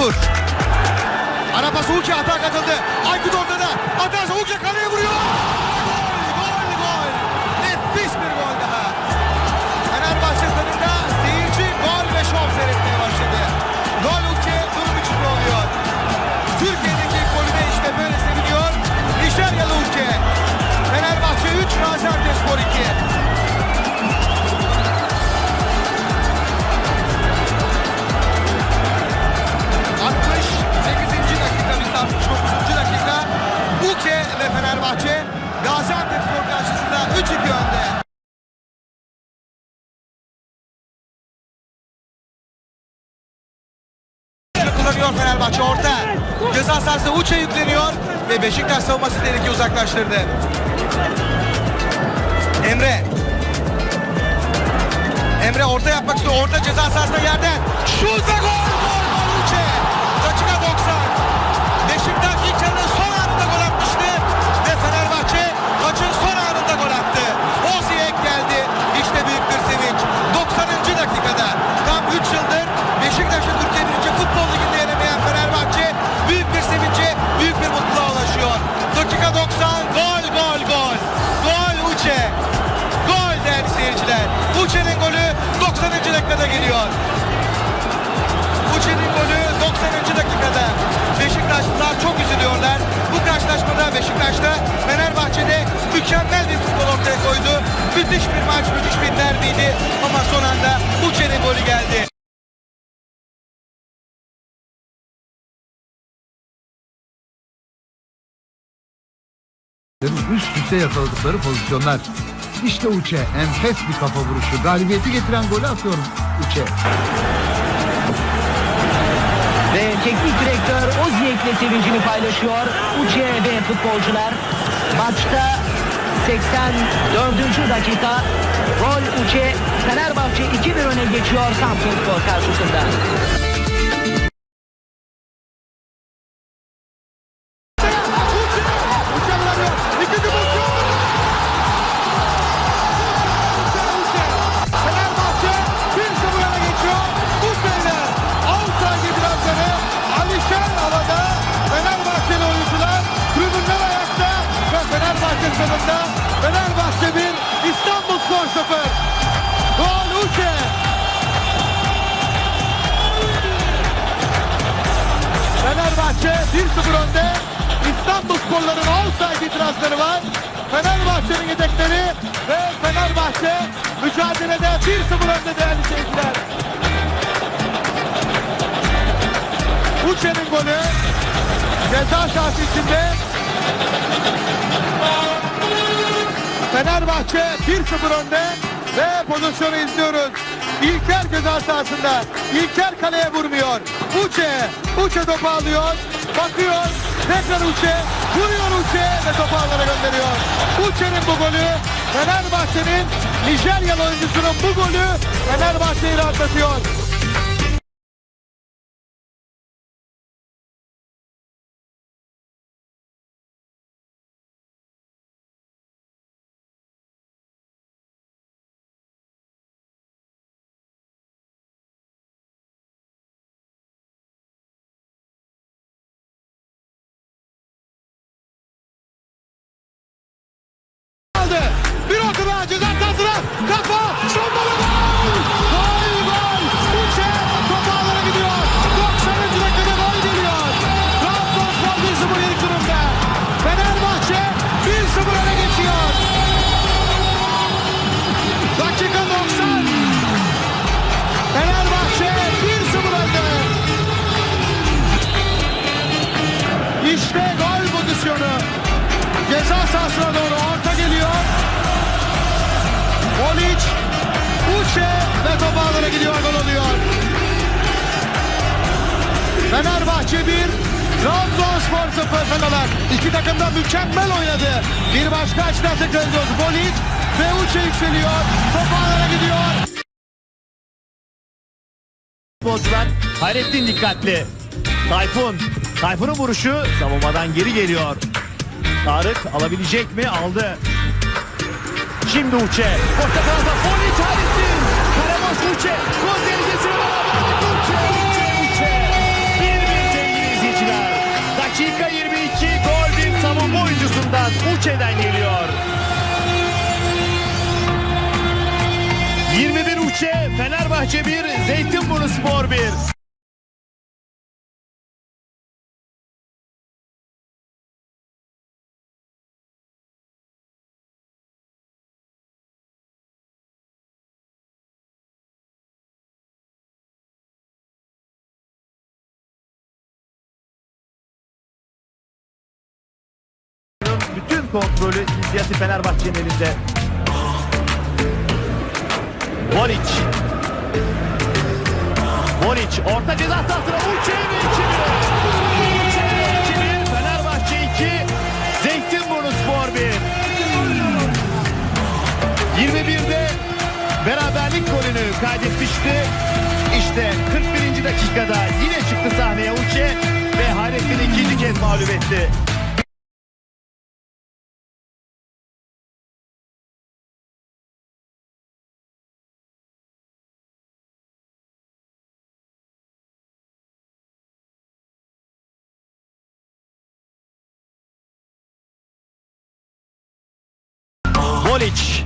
Tayfur. Ara pası Uke atağa katıldı. Aykut ortada. Atarsa Uke kaleye vuruyor. Fenerbahçe orta. Ceza sahası Uç'a yükleniyor ve Beşiktaş savunması tehlike uzaklaştırdı. Emre. Emre orta yapmak istiyor. Orta ceza sahasında yerden. Şut ve gol! Gol! Gol Uç'e. Dakika 90. Beşiktaş ilk yarının geliyor. Uçe'nin golü 90. dakikada. Beşiktaşlılar çok üzülüyorlar. Bu karşılaşmada Beşiktaş'ta Fenerbahçe'de mükemmel bir futbol ortaya koydu. Müthiş bir maç, müthiş bir derbiydi. Ama son anda Uçe'nin golü geldi. üst üste yakaladıkları pozisyonlar. İşte Uçe enfes bir kafa vuruşu. Galibiyeti getiren golü atıyorum Uçe. Ve teknik direktör Oziyek'le sevincini paylaşıyor. Uçe ve futbolcular maçta 84. dakika gol Uçe Fenerbahçe 2-1 öne geçiyor Samsunspor karşısında. 1-0 önde. İstanbul Sporların offside itirazları var. Fenerbahçe'nin yedekleri ve Fenerbahçe mücadelede 1-0 önde değerli seyirciler. Uçe'nin golü ceza sahası içinde Fenerbahçe 1-0 önde ve pozisyonu izliyoruz. İlker ceza sahasında. İlker kaleye vurmuyor. Uçe. Uçe topu alıyor. Bakıyor. Tekrar Uçe. Vuruyor Uçe ve topu ağlara gönderiyor. Uçe'nin bu golü Fenerbahçe'nin Nijeryalı oyuncusunun bu golü Fenerbahçe'yi rahatlatıyor. Sahasına. Kafa. Son gol. Gol gol. Uçe. Top ağlara gidiyor. 90. dakikada gol geliyor. Trabzonspor 1-0 yenik durumda. Fenerbahçe 1-0 öne geçiyor. Dakika 90. Fenerbahçe 1-0 önde. İşte gol pozisyonu. Ceza sahasına Uçe ve top ağlara gidiyor gol oluyor. Fenerbahçe 1, Trabzonspor 0 Fenerler. İki takım da mükemmel oynadı. Bir başka açıdan tekrar ediyoruz. Olic ve Uçe yükseliyor. Top ağlara gidiyor. Futbolcular Hayrettin dikkatli. Tayfun. Tayfun'un vuruşu savunmadan geri geliyor. Tarık alabilecek mi? Aldı. Şimdi Uçe. Orta tarafta Fonic Hayrettin. Tuğçe gol derecesine beraber Tuğçe, Tuğçe, Tuğçe. 1-1 sevgili izleyiciler. Dakika 22 gol bir savunma oyuncusundan Uçe'den geliyor. 21 Uçe, Fenerbahçe 1, Zeytinburnu Spor 1. kontrolü ciddiyeti Fenerbahçe'nin elinde. Boric. Boric orta ceza sahasına Uçe ve 2-1. Uçe ve 2-1. Fenerbahçe 2. Zeytinburnu Spor 1. 21'de beraberlik golünü kaydetmişti. İşte 41. dakikada yine çıktı sahneye Uçe ve Hayrettin'i ikinci kez mağlup etti. Bolic.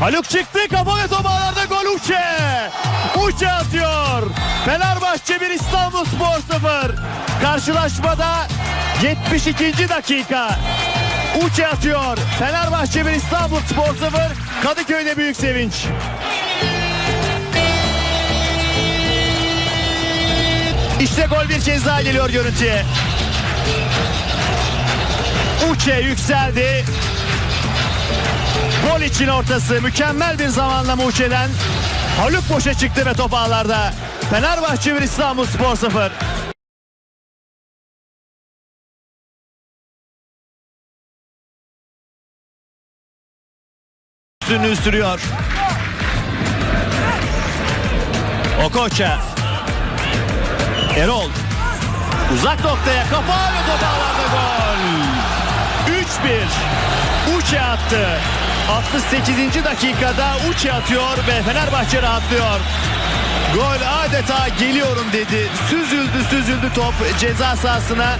Haluk çıktı kafa ve top gol Uçe. Uçe atıyor. Fenerbahçe 1 İstanbul Spor 0. Karşılaşmada 72. dakika. Uçe atıyor. Fenerbahçe 1 İstanbul Spor 0. Kadıköy'de büyük sevinç. İşte gol bir kez daha geliyor görüntüye. Uçe yükseldi. Gol için ortası mükemmel bir zamanlama Uçe'den. Haluk boşa çıktı ve top ağlarda. Fenerbahçe 1 İstanbul Spor 0. Üstünlüğü sürüyor. Okocha. Erol. Uzak noktaya kafa ve top ağlarda gol. 3-1. Uçe attı. 68. dakikada Uçe atıyor ve Fenerbahçe rahatlıyor. Gol adeta geliyorum dedi. Süzüldü süzüldü top ceza sahasına.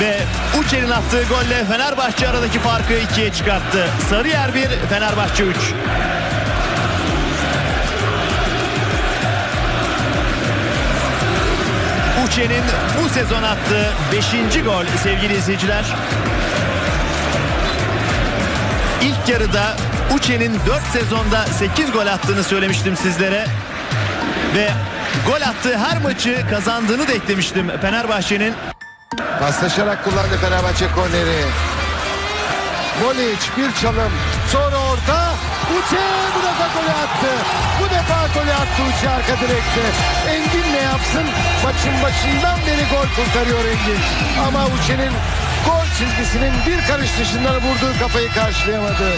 Ve Uçe'nin attığı golle Fenerbahçe aradaki farkı ikiye çıkarttı. Sarıyer 1, Fenerbahçe 3. Uçe'nin bu sezon attığı 5. gol sevgili izleyiciler. İlk yarıda Uçe'nin 4 sezonda 8 gol attığını söylemiştim sizlere. Ve gol attığı her maçı kazandığını da eklemiştim Fenerbahçe'nin. Paslaşarak kullandı Fenerbahçe korneri. Bolic bir çalım. Sonra orta. Uçe bu defa golü attı. Bu defa golü attı Uçe arka direkte. Engin ne yapsın? Maçın başından beri gol kurtarıyor Engin. Ama Uçe'nin gol çizgisinin bir karış dışından vurduğu kafayı karşılayamadı.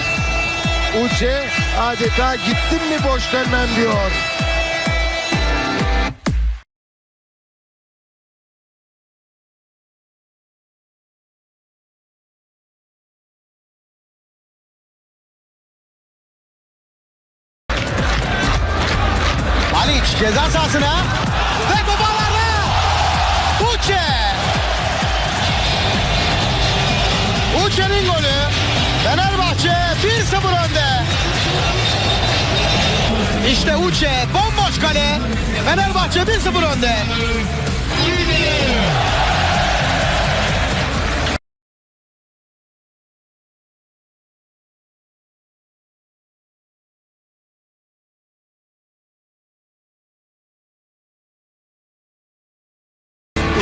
Uçe adeta gittim mi boş dönmem diyor. Alic ceza sahasına Uçe'nin golü Fenerbahçe 1-0 önde. İşte Uçe bomboş kale Fenerbahçe 1-0 önde.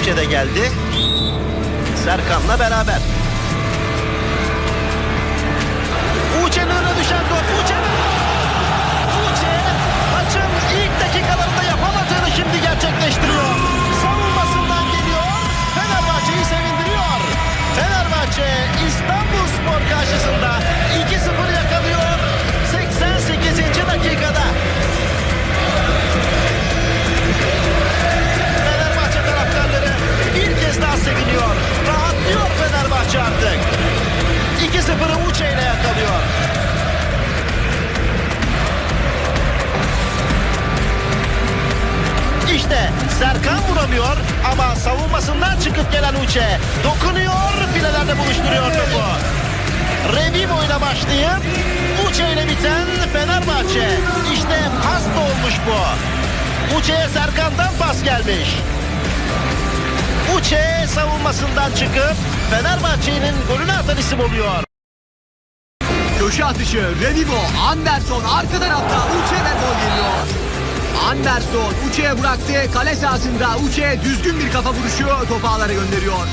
Uçe de geldi. Serkan'la beraber. Vuramıyor ama savunmasından çıkıp gelen Uçe dokunuyor filelerde buluşturuyor topu. Revivo ile başlayıp Uçe ile biten Fenerbahçe. İşte pas da olmuş bu. Uçe'ye Serkan'dan pas gelmiş. Uçe savunmasından çıkıp Fenerbahçe'nin golünü atan isim oluyor. Köşe atışı Revivo Anderson arka tarafta Uçe'den gol geliyor. Anderson Uçe'ye bıraktı. Kale sahasında Uçe düzgün bir kafa vuruşu topu gönderiyor.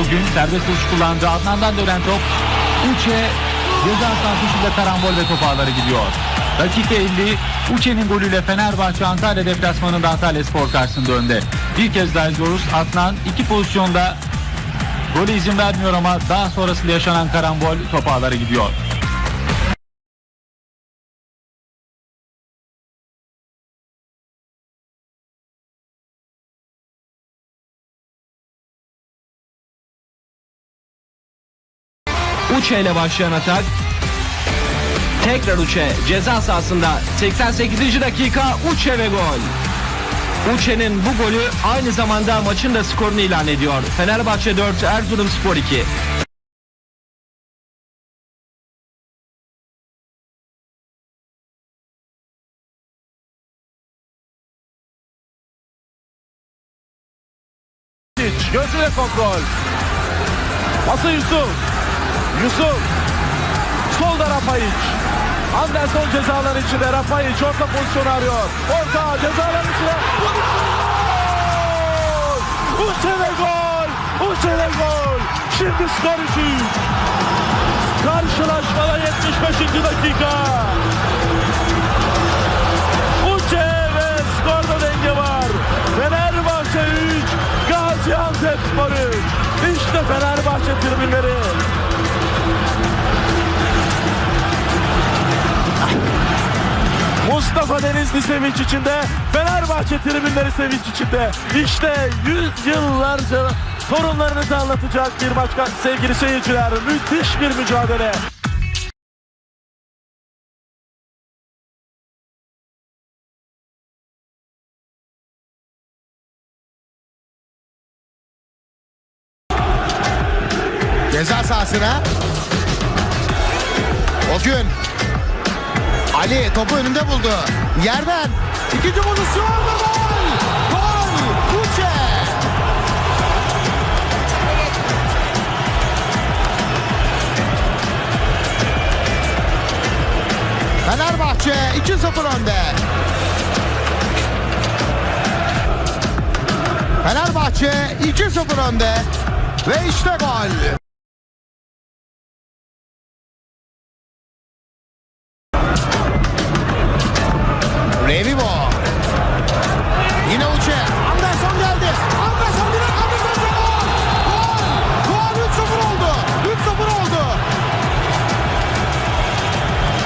O gün serbest vuruş kullandı. Adnan'dan dönen top Uçe ceza sahası içinde karambol ve top ağları gidiyor. Dakika 50 Uçe'nin golüyle Fenerbahçe Antalya deplasmanında Antalya Spor karşısında önde. Bir kez daha izliyoruz. Adnan iki pozisyonda gole izin vermiyor ama daha sonrasında yaşanan karambol top ağları gidiyor. Uçe ile başlayan atak. Tekrar Uçe ceza sahasında 88. dakika Uçe ve gol. Uçe'nin bu golü aynı zamanda maçın da skorunu ilan ediyor. Fenerbahçe 4, Erzurumspor 2. Gözüne kontrol. Pası Yusuf. Yusuf. Solda Rafayic. Anderson cezalar içinde. Rafayic orta pozisyonu arıyor. Orta cezalar içinde. Gol! Uçere gol! Uçere gol! Şimdi skor 3 Karşılaşmada 75. dakika. Uçe ve skorda denge var. Fenerbahçe 3, Gaziantep Spor 3. İşte Fenerbahçe tribünleri. Mustafa Denizli sevinç içinde, Fenerbahçe tribünleri sevinç içinde. İşte 100 yıllarca torunlarınızı anlatacak bir maç sevgili seyirciler. Müthiş bir mücadele. Yerden ikinci pozisyon ve gol! Gol! Uçe! Fenerbahçe 2-0 önde. Fenerbahçe 2-0 önde. Ve işte gol. Yine Uçe. Anderson geldi. Anderson direkt Anderson gol. Gol. Gol 3-0 oldu. 3-0 oldu.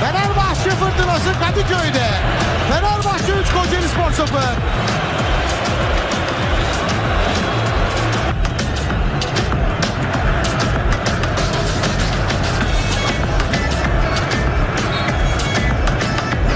Fenerbahçe fırtınası Kadıköy'de. Fenerbahçe 3 Kocaeli Spor 0.